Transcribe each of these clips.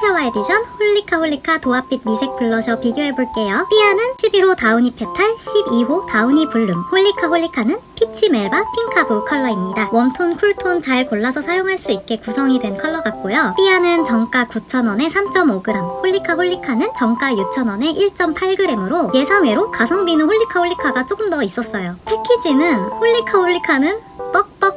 컬체와 에디션 홀리카 홀리카 도화빛 미색 블러셔 비교해볼게요. 삐아는 11호 다우니 페탈, 12호 다우니 블룸, 홀리카 홀리카는 피치 멜바 핑카브 컬러입니다. 웜톤, 쿨톤 잘 골라서 사용할 수 있게 구성이 된 컬러 같고요. 삐아는 정가 9,000원에 3.5g, 홀리카 홀리카는 정가 6,000원에 1.8g으로 예상외로 가성비는 홀리카 홀리카가 조금 더 있었어요. 패키지는 홀리카 홀리카는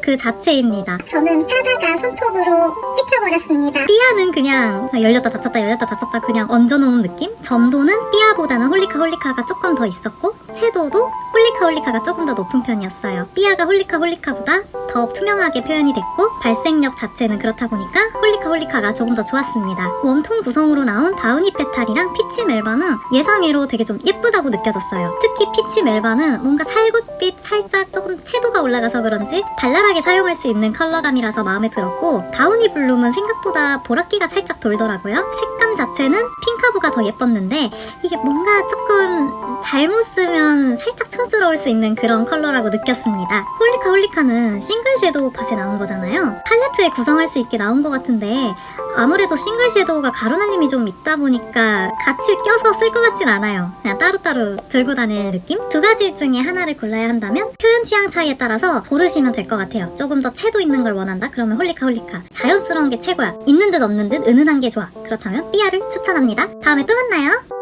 그 자체입니다. 저는 까다가 손톱으로 찍혀버렸습니다. 삐아는 그냥 열렸다 닫혔다 열렸다 닫혔다 그냥 얹어놓은 느낌? 점도는 삐아보다는 홀리카 홀리카가 조금 더 있었고 채도도 홀리카 홀리카가 조금 더 높은 편이었어요. 삐아가 홀리카 홀리카보다 더 투명하게 표현이 됐고 발색력 자체는 그렇다 보니까 홀리카 홀리카가 조금 더 좋았습니다. 웜톤 구성으로 나온 다우니 페탈이랑 피치 멜바는 예상외로 되게 좀 예쁘다고 느껴졌어요. 특히 피치 멜바는 뭔가 살구빛 살짝 조금 채도가 올라가서 그런지 발랄하게 사용할 수 있는 컬러감이라서 마음에 들었고 다우니 블룸은 생각보다 보랏기가 살짝 돌더라고요. 색감 자체는 핑카브가 더 예뻤는데 이게 뭔가 조금 잘못 쓰면 살짝 촌스러울 수 있는 그런 컬러라고 느꼈습니다. 홀리카 홀리카는 싱글 섀도우 팟에 나온 거잖아요. 팔레트에 구성할 수 있게 나온 것 같은데 아무래도 싱글 섀도우가 가루날림이 좀 있다 보니까 같이 껴서 쓸 것 같진 않아요. 그냥 따로따로 들고 다닐 느낌? 두 가지 중에 하나를 골라야 한다면 표현 취향 차이에 따라서 고르시면 될 것 같아요. 조금 더 채도 있는 걸 원한다? 그러면 홀리카 홀리카. 자연스러운 게 최고야. 있는 듯 없는 듯 은은한 게 좋아. 그렇다면 삐아를 추천합니다. 다음에 또 만나요.